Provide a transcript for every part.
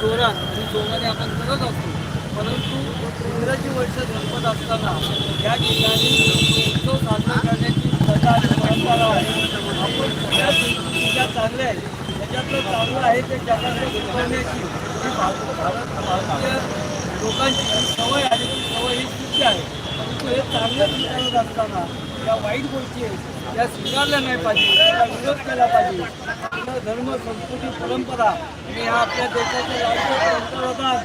जोरात आणि जोराने आपण करत असतो. परंतु इंग्रजी वर्ष गणपत असताना या ठिकाणी उत्सव साजरा करण्याची प्रथा आणि परंपरा आहे. आपण सगळ्या संस्कृतीच्या चांगल्या आहेत त्याच्यातलं चांगलं आहे ते जगाला शिकवण्याची ही भारत भारतीय लोकांची सवय आहे ती सवय ही चुकी आहे परंतु हे चांगलं विचारत असताना या वाईट गोष्टी आहेत त्या स्वीकारल्या नाही पाहिजे त्याला विरोध केला पाहिजे. आपला धर्म संस्कृती परंपरा आणि हा आपल्या देशाचे राज्य पंतप्रधान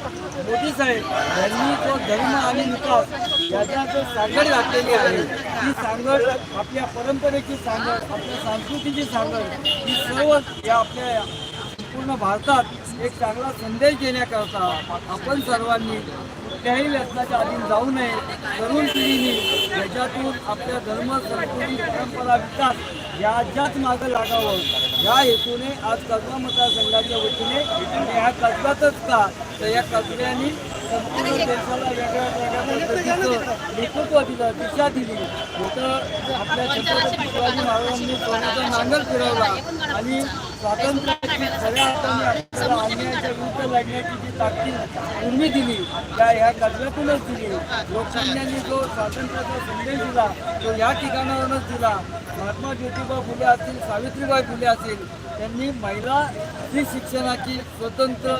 मोदी साहेब यांनी जो धर्म आणि विकास याचा जो सांगड घातलेली आहे ही सांगड आपल्या परंपरेची सांगड आपल्या संस्कृतीची सांगड ही सर्व या आपल्या संपूर्ण भारतात एक चांगला संदेश देण्याकरता आपण सर्वांनी कुठल्याही व्यसनाच्या अधीन जाऊ नये. तरुण पिढीने याच्यातून आपल्या धर्म संस्कृती परंपरा विकास याच्याच मागं लागावं. या हेतूने आज कसबा मतदारसंघाच्या वतीने ह्या कसब्यातच का तर या कसब्याने संपूर्ण नेतृत्व दिलं दिशा दिली इथं आपल्या छत्रपती शिवाजी महाराजांनी सोन्याचा नांगर फिरवला आणि स्वातंत्र्याची खऱ्या अर्थाने आपल्याला अन्यायाच्या विरुद्ध लढण्याची जी ताकद उर्मी दिली त्या ह्या कसब्यातूनच दिली लोकसंख्यांनी जो स्वातंत्र्याचा संदेश दिला तो या ठिकाणावरूनच दिला महात्मा ज्योतिबा फुले असतील सावित्रीबाई फुले असतील त्यांनी महिला स्त्री शिक्षणाची स्वतंत्र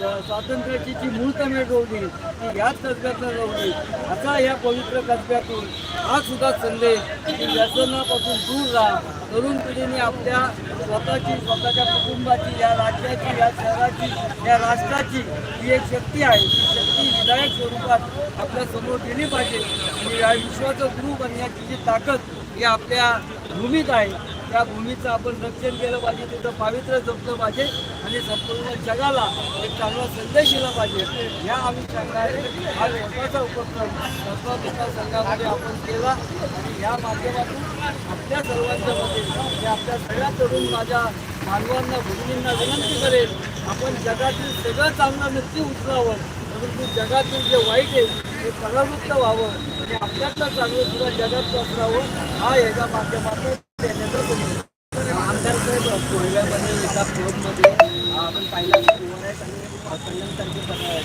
स्वातंत्र्याची जी मूळतमेढ रोवली ती याच कसब्यातनं रोवली असा या पवित्र कसब्यातून हा सुद्धा संदेश की व्यसनापासून दूर राहा. तरुण पिढीने आपल्या स्वतःची स्वतःच्या कुटुंबाची या राज्याची या शहराची या राष्ट्राची ही एक शक्ती आहे. ती शक्ती विधायक स्वरूपात आपल्यासमोर दिली पाहिजे. आणि या विश्वाचं गुरु बनण्याची जी ताकद ही आपल्या भूमीत आहे त्या भूमीचं आपण रक्षण केलं पाहिजे तिथं पावित्र्य जपलं पाहिजे आणि संपूर्ण जगाला एक चांगला संदेश दिला पाहिजे. ह्या आम्ही सांगणारे हा लोकांचा उपक्रम कसबा विकास संघामध्ये आपण केला आणि या माध्यमातून आपल्या सर्वांच्या मध्ये मी आपल्या सगळ्या तरुण माझ्या मानवांना भूमींना विनंती करेल आपण जगातील सगळं चांगलं नक्की उचलावं. परंतु जगातील जे वाईट आहे ते परावृत्त व्हावं आणि आपल्यातलं चांगलं सुद्धा जगात पसरावं हा याच्या माध्यमातून आमदार साहेब कोळव्यामध्ये एका आपण पाहिलं शिवरायत आणि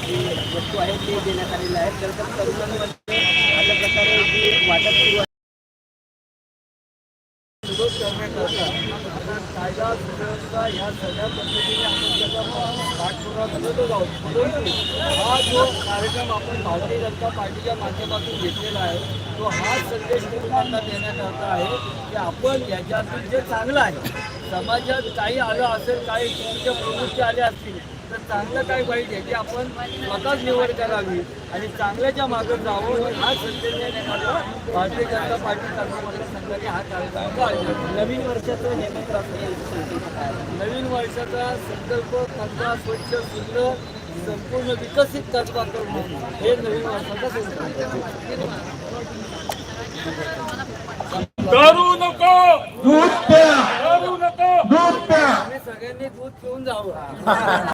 जी वस्तू आहेत ते देण्यात आलेल्या आहेत तर तरुणांमध्ये अशा प्रकारे जी वाटप सुरू आहे कायदा सुव्यवस्था या सगळ्या पद्धतीने आपण त्याचा पाठपुरावा करतच आहोत परंतु हा जो कार्यक्रम आपण भारतीय जनता पार्टीच्या माध्यमातून घेतलेला आहे तो हा संदेश लोकांना देण्याकरता आहे की आपण याच्यातून जे चांगलं आहे समाजात काही आलं असेल काही तुमच्या प्रवृत्ती आल्या असतील तर चांगलं काय वाईट याची आपण स्वतःच निवड करावी आणि चांगल्याच्या मागं जावं हा संदेश भारतीय जनता पार्टी कर्मचारी संघाने हा कार्यक्रम नवीन वर्षाचं आहे? नवीन वर्षाचा संकल्प कसबा स्वच्छ सुंदर संपूर्ण विकसित कसबा करणं हे नवीन वर्षाचा संकल्प नको! दूध प्या! नको! दूध प्या! सगळ्यांनी दूध पिऊन जावं.